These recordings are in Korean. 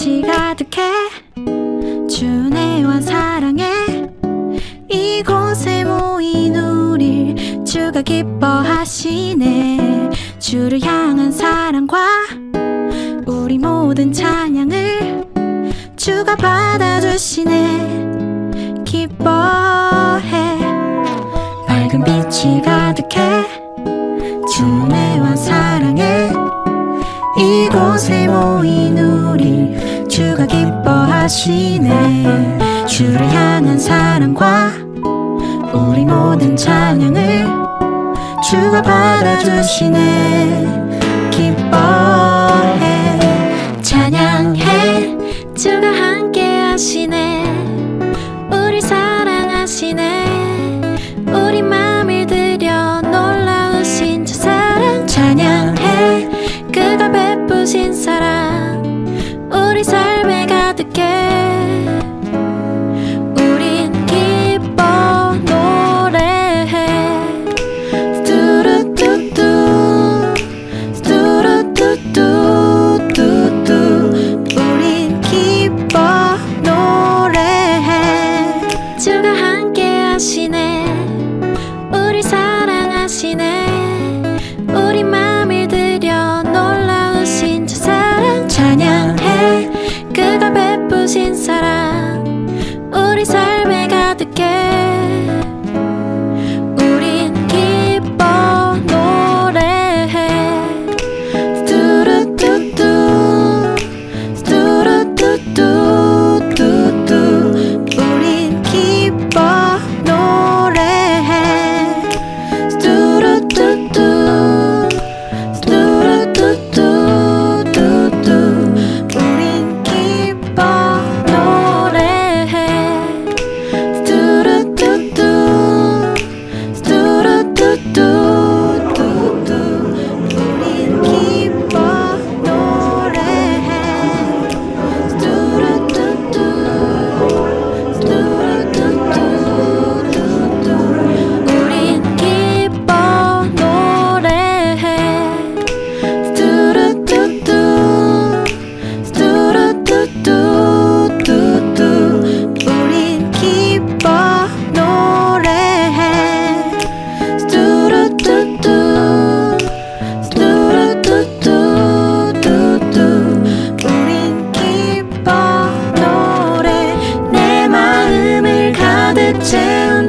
빛이 가득해. 주내와 사랑해. 이곳에 모인 우리 주가 기뻐하시네. 주를 향한 사랑과 우리 모든 찬양을 주가 받아주시네. 기뻐해. 밝은 빛이 가 하시네 주를 향한 사랑과 우리 모든 찬양을 주가 받아주시네. together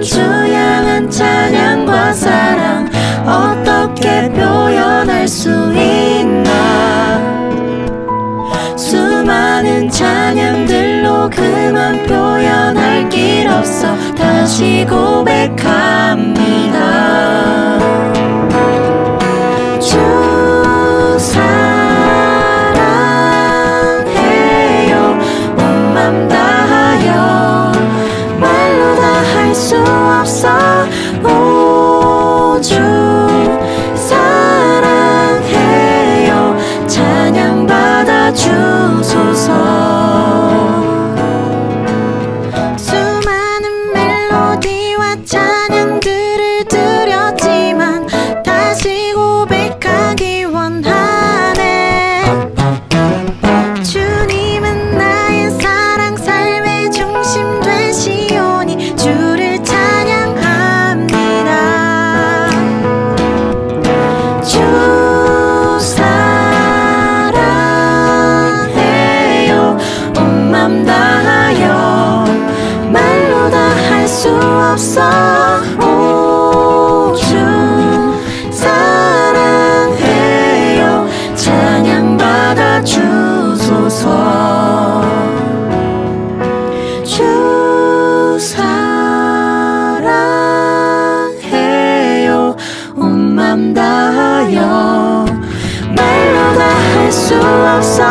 주양한 찬양과 사랑 어떻게 표현할 수 있나? 수많은 찬양들로 그만 표현할 길 없어 다시 고백하 주 사랑해요. 온 맘 다하여 말로 다 할 수 없어.